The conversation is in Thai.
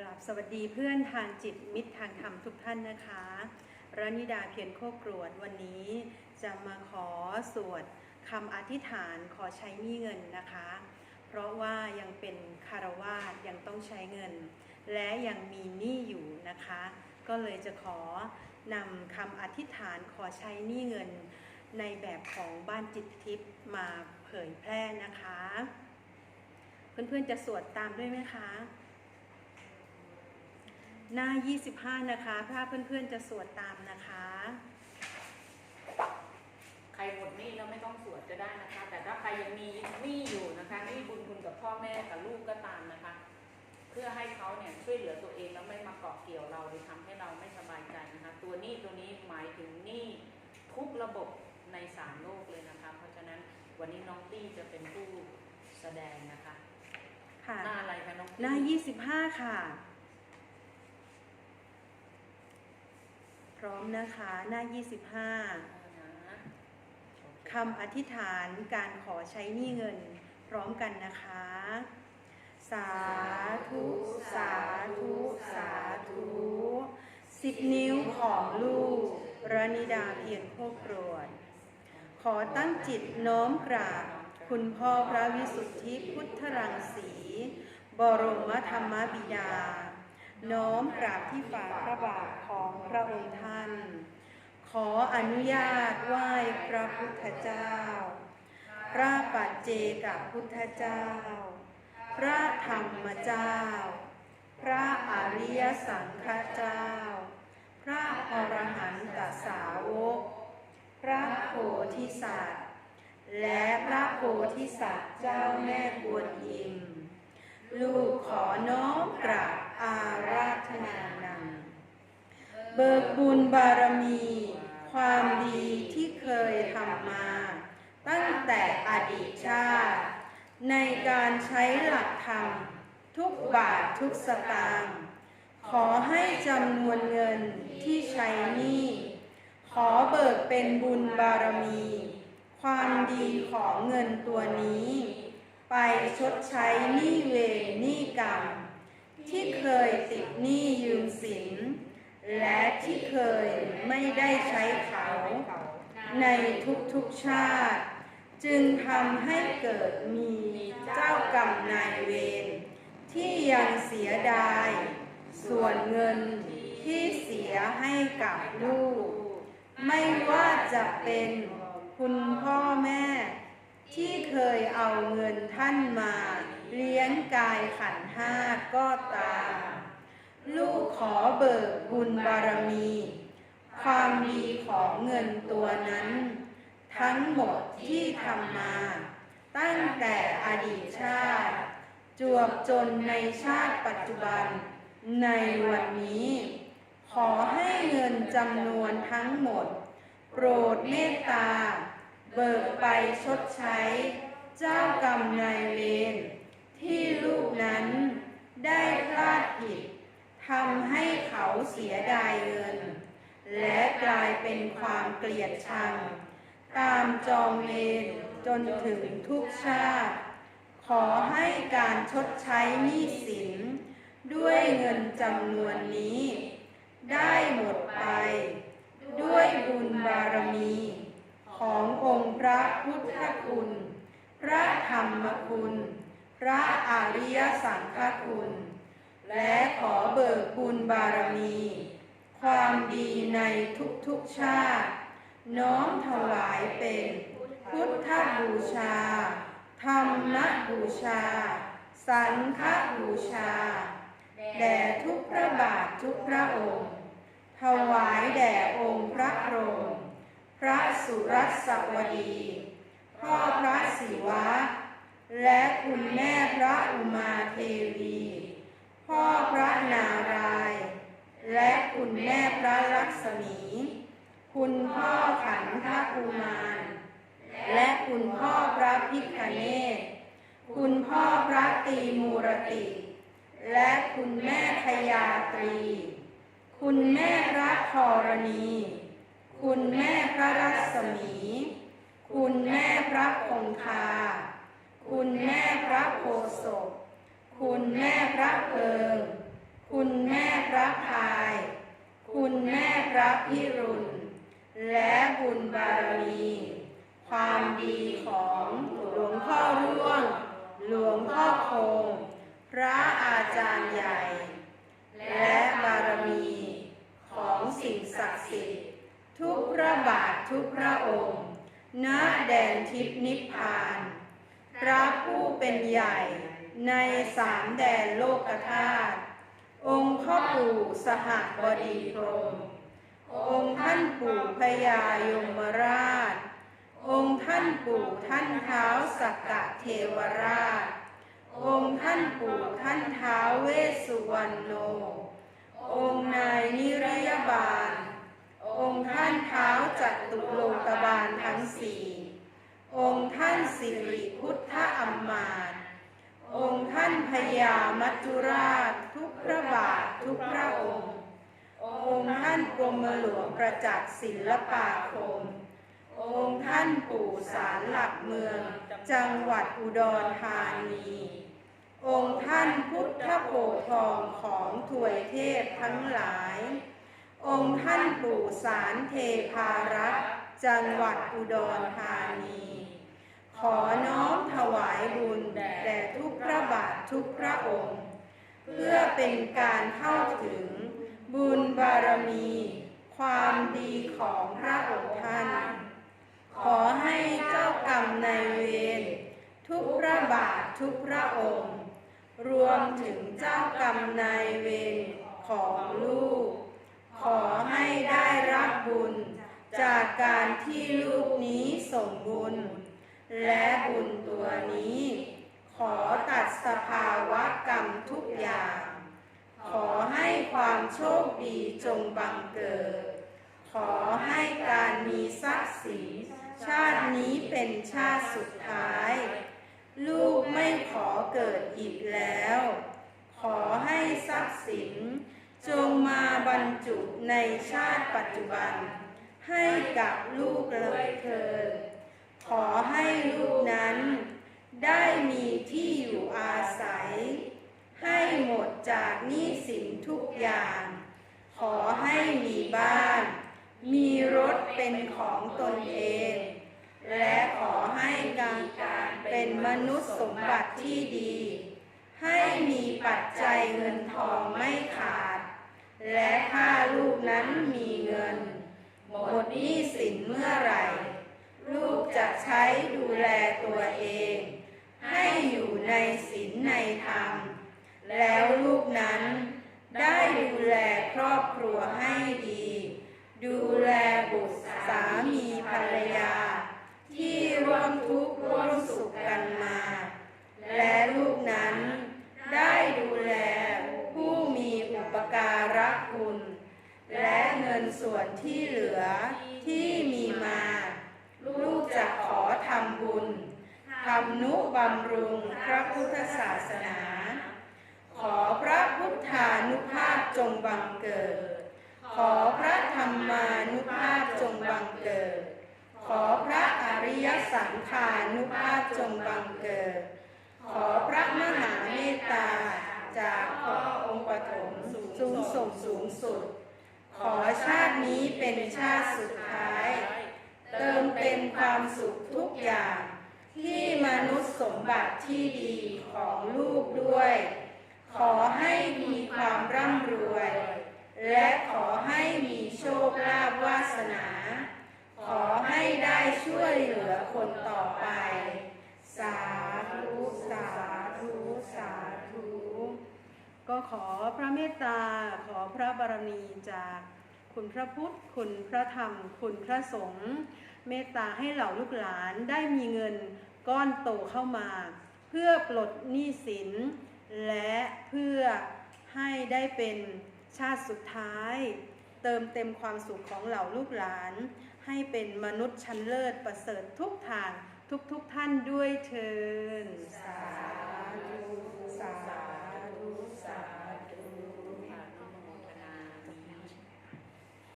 กราบสวัสดีเพื่อนทางจิตมิตรทางธรรมทุกท่านนะคะรนิดาเพียรโคกรวดวันนี้จะมาขอสวดคำอธิษฐานขอใช้หนี้เงินนะคะ เพราะว่ายังเป็นคารวาสยังต้องใช้เงิน และยังมีหนี้อยู่นะคะ ก็เลยจะขอนำคำอธิษฐานขอใช้หนี้เงิน ในแบบของบ้านจิตทิพย์มาเผยแพร่นะคะ เพื่อนๆจะสวดตามด้วยไหมคะ หน้า 25 นะคะ ถ้าเพื่อนๆจะสวดตามนะคะ ใครหมดหนี้แล้วไม่ต้องสวดก็ได้นะคะ แต่ถ้าใครยังมีหนี้อยู่นะคะหนี้บุญคุณกับพ่อแม่กับลูกก็ตามนะคะ เพื่อให้เขาเนี่ยช่วยเหลือตัวเองแล้วไม่มาเกาะเกี่ยวเราหรือทำให้เราไม่สบายใจนะคะ ตัวหนี้ตัวนี้หมายถึงหนี้ทุกระบบในสามโลกเลยนะคะ เพราะฉะนั้นวันนี้น้องตี้จะเป็นผู้แสดงนะคะ ค่ะ หน้าอะไรคะน้องตี้หน้า 25 ค่ะ พร้อมนะคะหน้า 25คำอธิษฐานการขอใช้หนี้เงินพร้อมกันนะคะ สาธุ สาธุ สาธุสิบนิ้วของลูกรนิดาเพียรโคกรวดขอตั้งจิตน้อมกราบคุณพ่อพระวิสุทธิพุทธรังสี บรมธรรมบิดา น้อมกราบที่ฝ่าพระบาทของพระองค์ท่าน ขออนุญาตไหว้พระพุทธเจ้า พระปัจเจกพุทธเจ้า พระธรรมเจ้า พระอริยสังฆเจ้า พระอรหันตสาวก พระโพธิสัตว์ และพระโพธิสัตว์เจ้าแม่กวนอิม ลูกขอน้อมกราบ อาราธนานำเบิกบุญบารมี ความดีที่เคยทำมา ตั้งแต่อดีตชาติ ในการใช้หลักธรรม ทุกบาททุกสตางค์ขอให้จำนวนเงินที่ใช้หนี้ขอเบิกเป็นบุญบารมี ความดีของเงินตัวนี้ ไปชดใช้หนี้เวรหนี้กรรม ที่เคยติดหนี้ยืมสิน และที่เคยไม่ได้ใช้เขา ในทุกๆชาติ จึงทำให้เกิดมีเจ้ากรรมนายเวรที่ยังเสียดาย ส่วนเงินที่เสียให้กับลูก ไม่ว่าจะเป็นคุณพ่อแม่ ที่เคยเอาเงินท่านมา เลี้ยงกายขันห้าก็ตามลูกขอเบิกบุญบารมี ความดีของเงินตัวนั้น ทั้งหมดที่ทำมา ตั้งแต่อดีตชาติ จวบจนในชาติปัจจุบัน ในวันนี้ ขอให้เงินจำนวนทั้งหมด โปรดเมตตา เบิกไปชดใช้ เจ้ากรรมนายเวร ที่ลูกนั้นได้พลาดผิดทำให้เขาเสียดายเงิน และกลายเป็นความเกลียดชัง ตามจองเวรจนถึงทุกชาติ ขอให้การชดใช้หนี้สิน ด้วยเงินจำนวนนี้ ได้หมดไป ด้วยบุญบารมี ขององค์พระพุทธคุณ พระธรรมคุณ พระอริยสังฆคุณ และขอเบิกบุญบารมี ความดีในทุกๆชาติ น้อมถวายเป็นพุทธบูชา ธรรมบูชา สังฆบูชา แด่ทุกพระบาททุกพระองค์ ถวายแด่องค์พระพรหมพระสุรัสวดี พ่อพระศิวะ และคุณแม่พระอุมาเทวี พ่อพระนารายณ์และคุณแม่พระลักษมี คุณพ่อขันธกุมาร และคุณพ่อพระพิคเนศคุณพ่อพระตีมูรติ และคุณแม่พยาตรี คุณแม่พระธรณี คุณแม่พระรัศมี คุณแม่พระคงคา คุณแม่พระโพศพคุณแม่พระเพิง คุณแม่พระพาย คุณแม่พระพิรุณ และบุญบารมี ความดีของหลวงพ่อร่วง หลวงพ่อคง พระอาจารย์ใหญ่ และบารมีของสิ่งศักดิ์สิทธิ์ทุกพระบาททุกพระองค์ณแดนทิพนิพพาน พระผู้เป็นใหญ่ในสามแดนโลกธาตุองค์พ่อปู่สหบดีพรมองค์ท่านปู่พญายมราช องค์ท่านปู่ท่านเท้าสักกะเทวราช องค์ท่านปู่ท่านเท้าเวสสุวรรณโน องค์นายนิรยบาล องค์ท่านเท้าจัตุโลกบาลทั้งสี่องค์านสิริพุทธอัมมาตองค์ท่านพญามัจจุราชทุกพระบาททุกพระองค์ องค์ท่านกรมหลวงประจักษ์ศิลปาคม องค์ท่านปู่สารหลักเมือง จังหวัดอุดรธานี องค์ท่านพุทธโพทองของถวยเทพทั้งหลาย องค์ท่านปู่สารเทพารักษ์จังหวัดอุดรธานี ขอน้อมถวายบุญแด่ทุกพระบาททุกพระองค์ เพื่อเป็นการเข้าถึงบุญบารมี ความดีของพระองค์ท่าน ขอให้เจ้ากรรมนายเวรทุกพระบาททุกพระองค์ รวมถึงเจ้ากรรมนายเวรของลูก ขอให้ได้รับบุญจากการที่ลูกนี้ส่งบุญ และบุญตัวนี้ ขอตัดสภาวะกรรมทุกอย่าง ขอให้ความโชคดีจงบังเกิด ขอให้การมีทรัพย์สินชาตินี้เป็นชาติสุดท้าย ลูกไม่ขอเกิดอีกแล้ว ขอให้ทรัพย์สิน จงมาบรรจุในชาติปัจจุบัน ให้กับลูกเลยเถิด ขอให้ลูกนั้น ได้มีที่อยู่อาศัย ให้หมดจากหนี้สินทุกอย่าง ขอให้มีบ้าน มีรถเป็นของตนเอง และขอให้การเป็นมนุษย์สมบัติที่ดี ให้มีปัจจัยเงินทองไม่ขาด และถ้าลูกนั้นมีเงิน หมดหนี้สินเมื่อไหร่ ลูกจะใช้ดูแลตัวเอง ให้อยู่ในศีลในธรรม แล้วลูกนั้นได้ดูแลครอบครัวให้ดี ดูแลบุตรสามีภรรยา ที่ร่วมทุกข์ร่วมสุขกันมา และลูกนั้นได้ดูแลผู้มีอุปการะคุณ และเงินส่วนที่เหลือที่มีมา ลูกจะขอทำบุญทำนุบำรุงพระพุทธศาสนา ขอพระพุทธานุภาพจงบังเกิด ขอพระธรรมานุภาพจงบังเกิด ขอพระอริยสังขานุภาพจงบังเกิด ขอพระมหาเมตตา จากพ่อองค์ปฐมสูงส่งสูงสุด ขอชาตินี้เป็นชาติสุดท้าย เติมเต็มความสุขทุกอย่าง ที่มนุษย์สมบัติที่ดีของลูกด้วย ขอให้มีความร่ำรวย และขอให้มีโชคลาภวาสนา ขอให้ได้ช่วยเหลือคนต่อไป สาธุสาธุสาธุก็ขอพระเมตตาขอพระบารมีจาก คุณพระพุทธ คุณพระธรรม คุณพระสงฆ์เมตตาให้เหล่าลูกหลานได้มีเงินก้อนโตเข้ามา เพื่อปลดหนี้สิน และเพื่อให้ได้เป็นชาติสุดท้าย เติมเต็มความสุขของเหล่าลูกหลาน ให้เป็นมนุษย์ชั้นเลิศประเสริฐทุกทางทุกทุกๆท่านด้วยเทินสาธุ